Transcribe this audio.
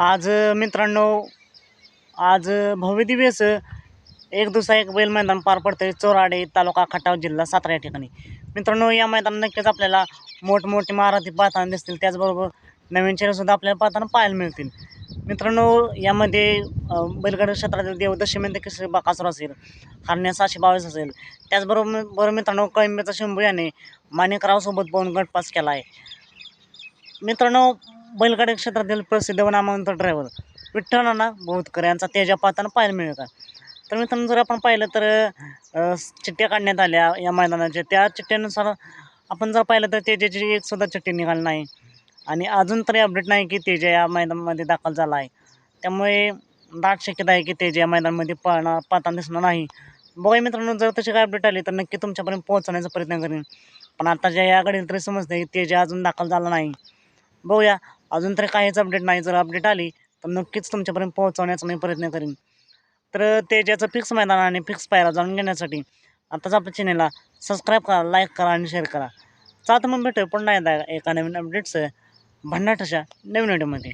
आज मित्रांनो आज अ, असं एक दिवसा एक बैल मैदान पार पडतं चोराडे तालुका खटाव जिल्हा सातारा या ठिकाणी. मित्रांनो या मैदानात नक्कीच आपल्याला मोठमोठी महारथी पाहताना दिसतील. त्याचबरोबर नवीन चेहरेसुद्धा आपल्याला पाहताना पाहायला मिळतील. मित्रांनो यामध्ये अ, बैलगाडी क्षेत्रातील देवदशमीमध्ये कसं बाकासूर असेल हरण्या सहाशे बावीस असेल. त्याचबरोबर बरोबर मित्रांनो कळंबेचा शंभू याने माणिकरावसोबत पाहून गटपास केला आहे मित्रांनो बैलगाडी क्षेत्रातील प्रसिद्ध व नामवंत ड्रायव्हर विठ्ठलांना बोधकर यांचा तेजा पाहायला मिळेल. का तर मित्रांनो जर आपण पाहिलं तर चिठ्ठ्या काढण्यात आल्या या मैदानाच्या. त्या चिठ्ठ्यानुसार आपण जर पाहिलं तर तेजाची एक सुद्धा चिठ्ठी निघाली नाही. आणि अजून तरी अपडेट नाही की तेजा या मैदानामध्ये दाखल झाला आहे. त्यामुळे दाट शक्यता आहे की तेजा या मैदानामध्ये पाहणार पाहताना दिसणार नाही. बघा मित्रांनो जर तशी काय अपडेट आली तर नक्की तुमच्यापर्यंत पोहोचवण्याचा प्रयत्न करेन. पण आताच्या या घडीला तरी समजते की तेजा अजून दाखल झाला नाही. बघूया अजून तरी काहीच अपडेट नाही. जर अपडेट आली तर नक्कीच तुमच्यापर्यंत पोहोचवण्याचा मी प्रयत्न करीन. तर तेजाचं फिक्स मैदान आणि फिक्स पायरा जाणून घेण्यासाठी आताच आपल्या चॅनलला सबस्क्राईब करा लाईक करा आणि शेअर करा. चालतं मग भेटू पुन्हा एकदा एका नवीन अपडेट्स भन्नाट अशा नवीन व्हिडिओमध्ये